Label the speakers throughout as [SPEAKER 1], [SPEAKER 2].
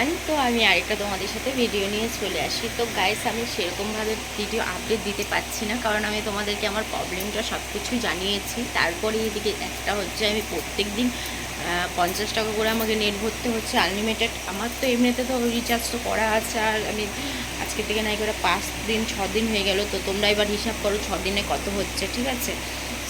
[SPEAKER 1] One তো আমি আরেকটা তোমাদের সাথে ভিডিও নিয়ে চলে আসি। তো গাইস আমি সেরকমভাবে ভিডিও আপডেট দিতে পারছি না, কারণ আমি তোমাদেরকে আমার প্রবলেমটা সব কিছু জানিয়েছি। তারপরে এদিকে একটা হচ্ছে আমি প্রত্যেক দিন পঞ্চাশ টাকা করে আমাকে নেট ভরতে হচ্ছে আনলিমিটেড আমার তো এমনিতে তো রিচার্জ তো করা আছে, আর আমি আজকে থেকে নাই করে পাঁচ দিন, ছ দিন হয়ে গেল, তো তোমরা এবার হিসাব করো ছ দিনে কত হচ্ছে, ঠিক আছে?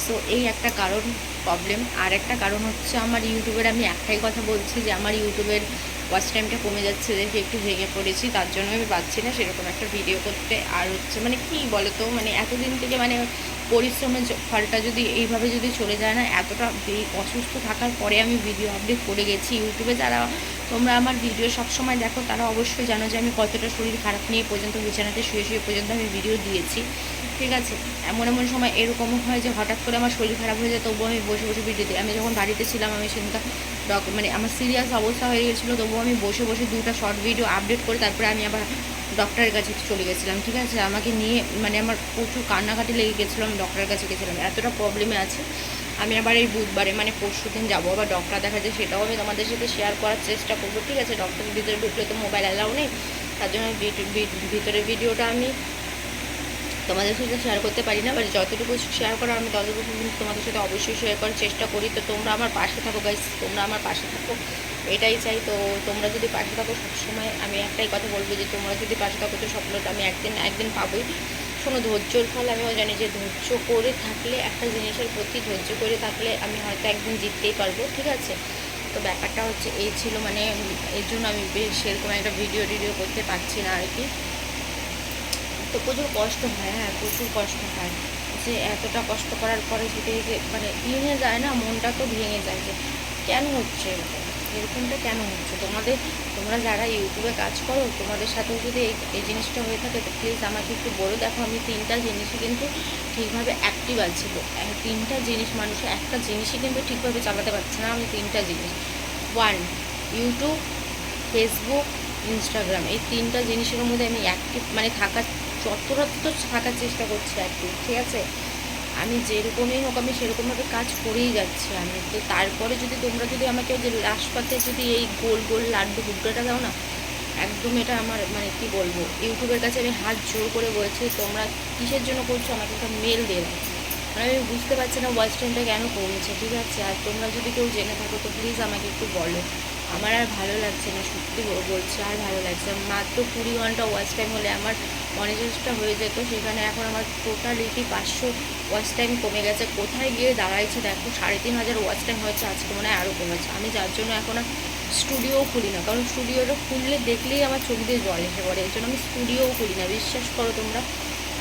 [SPEAKER 1] সো এই একটা কারণ প্রবলেম আর একটা কারণ হচ্ছে আমার ইউটিউবের আমি একটাই কথা বলছি যে আমার ইউটিউবের ওয়াচ টাইমটা কমে যাচ্ছে, দেখে একটু ভেঙে পড়েছি, তার জন্য আমি পাচ্ছি না সেরকম একটা ভিডিও করতে। আর হচ্ছে মানে কি বলো তো মানে এতদিন থেকে মানে পরিশ্রমের ফলটা যদি এইভাবে যদি চলে যায় না, এতটা অসুস্থ থাকার পরে আমি ভিডিও আপডেট করে গেছি ইউটিউবে। যারা তোমরা আমার ভিডিও সবসময় দেখো, তারা অবশ্যই জানো যে আমি কতটা শরীর খারাপ নিয়ে পর্যন্ত বিছানাতে শুয়ে শুয়ে পর্যন্ত আমি ভিডিও দিয়েছি। ঠিক আছে? এমন এমন সময় এরকমও হয় যে হঠাৎ করে আমার শরীর খারাপ হয়ে যায়, তবুও আমি বসে বসে ভিডিও দিই। আমি যখন বাড়িতে ছিলাম, আমি সেদিনটা মানে আমার সিরিয়াস অবস্থা হয়ে গেছিল, তবুও আমি বসে বসে দুটো শর্ট ভিডিও আপডেট করে তারপরে আমি আবার ডক্টরের কাছে চলে গেছিলাম, ঠিক আছে? আমাকে নিয়ে মানে আমার প্রচুর কান্নাকাটি লেগে গেছিল, আমি ডক্টরের কাছে গেছিলাম। এতটা প্রবলেমে আছে। আমি আবার এই বুধবারে মানে পরশু দিন যাব, আবার ডক্টর দেখা যায় সেটাও আমি তোমাদের সাথে শেয়ার করার চেষ্টা করব, ঠিক আছে? ডক্টরের ভিতরে ঢুকলে তো মোবাইল অ্যালাউ নেই। তার জন্য ভিতরের ভিডিওটা আমি তোমাদের সাথে শেয়ার করতে পারি না বাট যতটুকু শেয়ার করার আমি ততটুকু কিন্তু তোমাদের সাথে অবশ্যই শেয়ার করার চেষ্টা করি। তো তোমরা আমার পাশে থাকো গাইস তোমরা আমার পাশে থাকো। এটাই চাই, তো তোমরা যদি পাশে থাকো, সবসময় আমি একটাই কথা বলব যে তোমরা যদি পাশে থাকো, তো স্বপ্নটা আমি একদিন একদিন পাবোই। শোনো, ধৈর্যর ফল আমিও জানি যে ধৈর্য করে থাকলে, একটা জিনিসের প্রতি ধৈর্য করে থাকলে আমি হয়তো একদিন জিততেই পারব, ঠিক আছে? তো ব্যাপারটা হচ্ছে এই ছিল মানে এর জন্য আমি সেরকম একটা ভিডিও টিডিও করতে পারছি না আর কি। তো প্রচুর কষ্ট হয় হ্যাঁ প্রচুর কষ্ট হয়। যে এতটা কষ্ট করার পরে যদি মানে ভেঙে যায় না, মনটা তো ভেঙে যায় যে, কেন হচ্ছে এরকম? এরকমটা কেন হচ্ছে? তোমাদের, তোমরা যারা ইউটিউবে কাজ করো, তোমাদের সাথেও যদি এই জিনিসটা হয়ে থাকে, তো প্লিজ আমাকে একটু বলে। দেখো, আমি তিনটা জিনিসই কিন্তু ঠিকভাবে অ্যাক্টিভ আছি। তিনটা জিনিস মানুষ, একটা জিনিসই কিন্তু ঠিকভাবে চালাতে পারছে না। আমি তিনটা জিনিস। ওয়ান ইউটিউব ফেসবুক ইনস্টাগ্রাম এই তিনটা জিনিসের মধ্যে আমি অ্যাক্টিভ মানে থাকার যতটা তো থাকার চেষ্টা করছি আর কি, ঠিক আছে? আমি যেরকমই হোক আমি সেরকমভাবে কাজ করেই যাচ্ছি আমি। তো তারপরে যদি তোমরা যদি আমাকে যে লাস্ট পাতে যদি এই গোল গোল লাড্ডু গুড্ডাটা দাও না, একদম এটা আমার মানে কি বলব, ইউটিউবের কাছে আমি হাত জোর করে বলছি, তোমরা কিসের জন্য করছ? আমাকে একটা মেল দিয়ে দাও। মানে আমি বুঝতে পারছি না ওয়াচ কেন কমছে, ঠিক আছে? আর তোমরা যদি কেউ জেনে থাকো তো প্লিজ আমাকে একটু বলো। আমার আর ভালো লাগছে না, সত্যি বল- বলছি আর ভালো লাগছে মাত্র কুড়ি ঘণ্টা ওয়াচ টাইম হলে আমার মনিটাইজটা হয়ে যেত, সেখানে এখন আমার টোটালিটি পাঁচশো ওয়াচ টাইম কমে গেছে। কোথায় গিয়ে দাঁড়াইছে দেখো, সাড়ে তিন হাজার ওয়াচ টাইম হয়েছে আজকে মনে হয় আরও কমেছে। আমি যার জন্য এখন আর স্টুডিও খুলি না, কারণ স্টুডিওটা খুললে দেখলেই আমার চোখ দিয়ে জল এসে পড়ে। এই জন্য আমি স্টুডিওও খুলি না, বিশ্বাস করো তোমরা।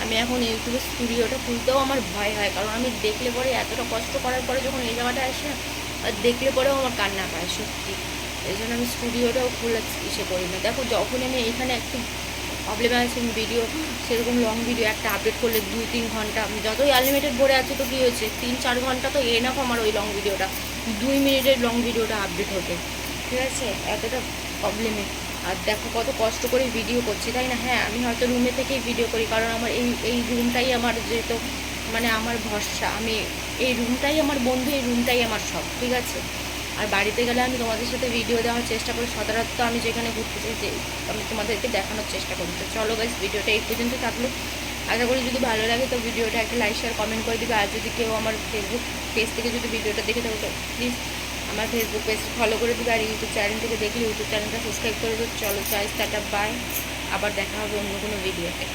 [SPEAKER 1] আমি এখন ইউটিউবে স্টুডিওটা খুলতেও আমার ভয় হয়, কারণ আমি দেখলে পরে এতটা কষ্ট করার পরে যখন এই জায়গাটা আসে না, আর দেখলে পরেও আমার কান্না পায়, সত্যি। এই জন্য আমি স্টুডিওটাও খোলা ইসে করি না। দেখো যখন আমি এখানে একটু প্রবলেমে আছে ভিডিও সেরকম লং ভিডিও একটা আপডেট করলে দুই তিন ঘণ্টা, যতই আনলিমিটেড ভরে আছে তো কী হয়েছে, তিন চার ঘণ্টা তো এনাফ আমার ওই লং ভিডিওটা দুই মিনিটের লং ভিডিওটা আপডেট হতে। ঠিক আছে? এতটা প্রবলেমে আর দেখো কত কষ্ট করে ভিডিও করছি, তাই না? হ্যাঁ আমি হয়তো রুমে থেকেই ভিডিও করি, কারণ আমার এই এই রুমটাই আমার যেহেতু মানে আমার ভরসা। আমি এই রুমটাই আমার বন্ধু, এই রুমটাই আমার সব, ঠিক আছে? আর বাড়িতে গেলে আমি তোমাদের সাথে ভিডিও দেওয়ার চেষ্টা করি। সচরাচর আমি যেখানে ঘুরতে চাই যে আমি তোমাদেরকে দেখানোর চেষ্টা করি। তো চলো গাইজ ভিডিওটা এই পর্যন্ত থাকল। আশা করি যদি ভালো লাগে তো ভিডিওটা একটা লাইক শেয়ার কমেন্ট করে দিবে। আর যদি কেউ আমার ফেসবুক পেজ থেকে যদি ভিডিওটা দেখে থাকো, তো প্লিজ আমার ফেসবুক পেজ ফলো করে দিবে। আর ইউটিউব চ্যানেল থেকে দেখলে ইউটিউব চ্যানেলটা সাবস্ক্রাইব করে দেবে। চলো চাই স্টার্ট বাই আবার দেখা হবে অন্য কোনো ভিডিওতে